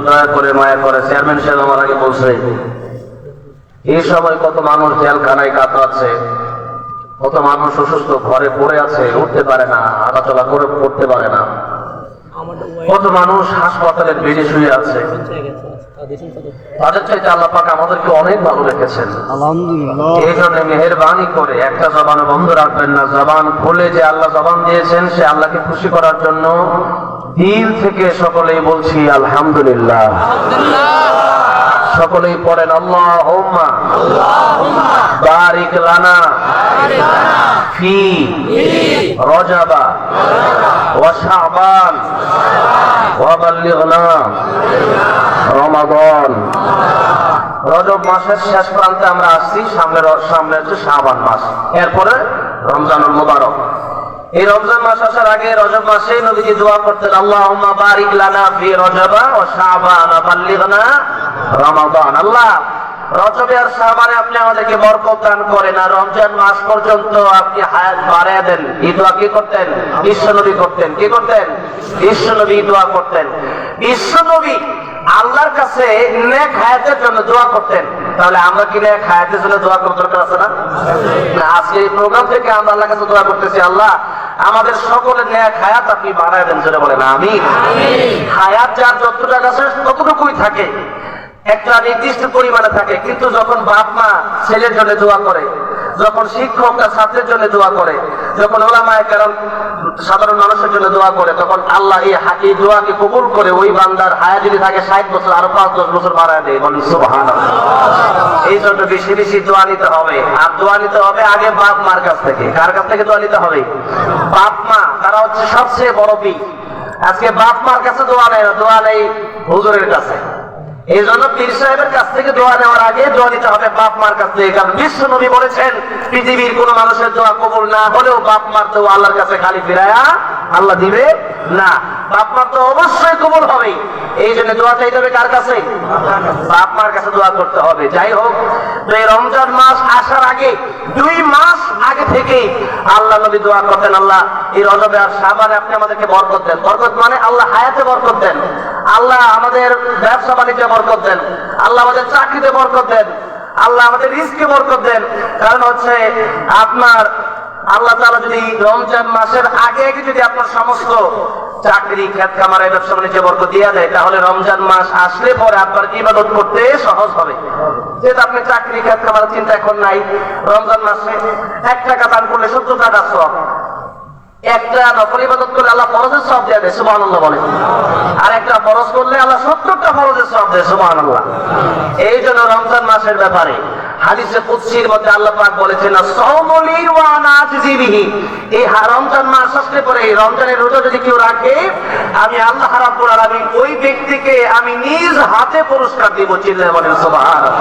দয়া করে মায়া বলছে সময় কত মানুষ জেলখানায় কাতরাচ্ছে, কত মানুষ অসুস্থ ঘরে পড়ে আছে, উঠতে পারে না, হাঁটাচলা করে করতে পারে না। কত মানুষ হাসপাতালের বেডে শুয়ে আছে? তাদের চাইতে আল্লাহ পাক আমাদেরকে অনেক ভালো রেখেছেন। এই জন্য মেহরবানি করে একটা জবান বন্ধ রাখবেন না। জবান খুলে যে আল্লাহ জবান দিয়েছেন সে আল্লাহকে খুশি করার জন্য দিল থেকে সকলেই বলছি আলহামদুলিল্লাহ। সকলেই পড়েন আল্লাহ বারিক লানা। রজাবা। ওয়া শাবান। ওয়া বাল্লিগনা। রজব মাসের শেষ প্রান্তে আমরা আসছি সামনে সামনে হচ্ছে শাবান মাস। এরপরে রমজানুল মুবারক। এই রমজান মাস আসার আগে রজব মাসে নবীজি দোয়া করতেন, আল্লাহুম্মা বারিক লানা ফি রজবা শাবান ওয়া বাল্লিগনা রমাদান। আল্লাহ রজবে আর শাবানে আপনি আমাদেরকে বরকত দান করেন আর রমজান মাস পর্যন্ত আপনি হায়াত বাড়ায় দেন। এই দোয়া কি করতেন? বিশ্বনবী করতেন। কি করতেন? বিশ্বনবী এই দোয়া করতেন। বিশ্বনবী আল্লাহর কাছে নেক হায়াতের জন্য দোয়া করতেন। তাহলে আমরা কি নেক হায়াতের জন্য দোয়া করার দরকার আছে না? আজকে এই প্রোগ্রাম থেকে আমরা আল্লাহর কাছে দোয়া করতেছি আল্লাহ আমাদের সকলের নেক হায়াত আপনি বাড়ায় দেন জোরে বলেন আমি হায়াত যার যতটা আছে ততটুকুই থাকে। একটা নির্দিষ্ট পরিমাণে থাকে কিন্তু যখন বাপ মা ছেলের জন্য দোয়া করে যখন শিক্ষক তার ছাত্রের জন্য দোয়া করে যখন ওলামায় কারণ সাধারণ মানুষের জন্য দোয়া করে তখন আল্লাহ এই হা- দোয়াকে কবুল করে ওই বান্দার হায়া যদি থাকে ষাট বছর আরও পাঁচ দশ বছর বাড়ায় দেয়। বলি সুবহান এই জন্য বেশি বেশি দোয়া নিতে হবে। আর দোয়া নিতে হবে আগে বাপ মার কাছ থেকে। কার কাছ থেকে দোয়া নিতে হবে? বাপ মা তারা হচ্ছে সবচেয়ে বড় পি আজকে বাপ মার কাছে দোয়া নেই না, দোয়া নেই হুজুরের কাছে। এই জন্য পীর সাহেবের কাছ থেকে দোয়া নেওয়ার আগে দোয়া নিতে হবে বাপ মার কাছ থেকে, কারণ বিশ্ব নবী বলেছেন, পৃথিবীর কোন মানুষের দোয়া কবুল না হলেও বাপ মার আল্লাহর কাছে খালি ফিরায়া আল্লাহ দিবে না। বাপ মার তো অবশ্যই কবুল হবে। এই জন্য দোয়া চাইতে হবে কার কাছে? বাপ মার কাছে দোয়া করতে হবে। যাই হোক, তো এই রমজান মাস আসার আগে, দুই মাস আগে থেকে আল্লাহ নবী দোয়া করতেন, আল্লাহ, এই রজবে আর সাবানে আপনি আমাদেরকে বরকত দেন। বরকত মানে আল্লাহ হায়াতে বরকত দেন। আল্লাহ আমাদের ব্যবসা বাণিজ্যে বরকত দেন। আল্লাহ আমাদের চাকরিতে বরকত দেন। আল্লাহ আমাদের রিস্কে বরকত দেন। কারণ হচ্ছে আপনার, আল্লাহ তাআলা যদি রমজান মাসের আগে আগে যদি আপনার সমস্ত চাকরি, খেত খামারে, ব্যবসা বাণিজ্যে বরকত দিয়ে দেয়, তাহলে রমজান মাস আসলে পরে আপনার ইবাদত করতে সহজ হবে? যেহেতু আপনি চাকরি, খেত খামারের চিন্তা এখন নাই, রমজান মাসে এক টাকা দান করলে সত্তর টাকা সব একটা নকল ইবাদত করলে আল্লাহ ফরজের সব দেয়া দেয় সুবাহ বলে। আর একটা ফরজ করলে আল্লাহ সত্তরটা ফরজের সব দেয় সুবাহ এই জন্য রমজান মাসের ব্যাপারে হাদিসে কুদসির মধ্যে আল্লাহ পাক বলেছেন সাওমুলি ওয়া নাজিবিহি এই রমজান মাস আসলে পরে এই রমজানের রোজা যদি কেউ রাখে, আমি আল্লাহ রাব্বুল আলামিন ওই ব্যক্তিকে আমি নিজ হাতে পুরস্কার দিব, চিল্লায় বলেন সুবহানাল্লাহ।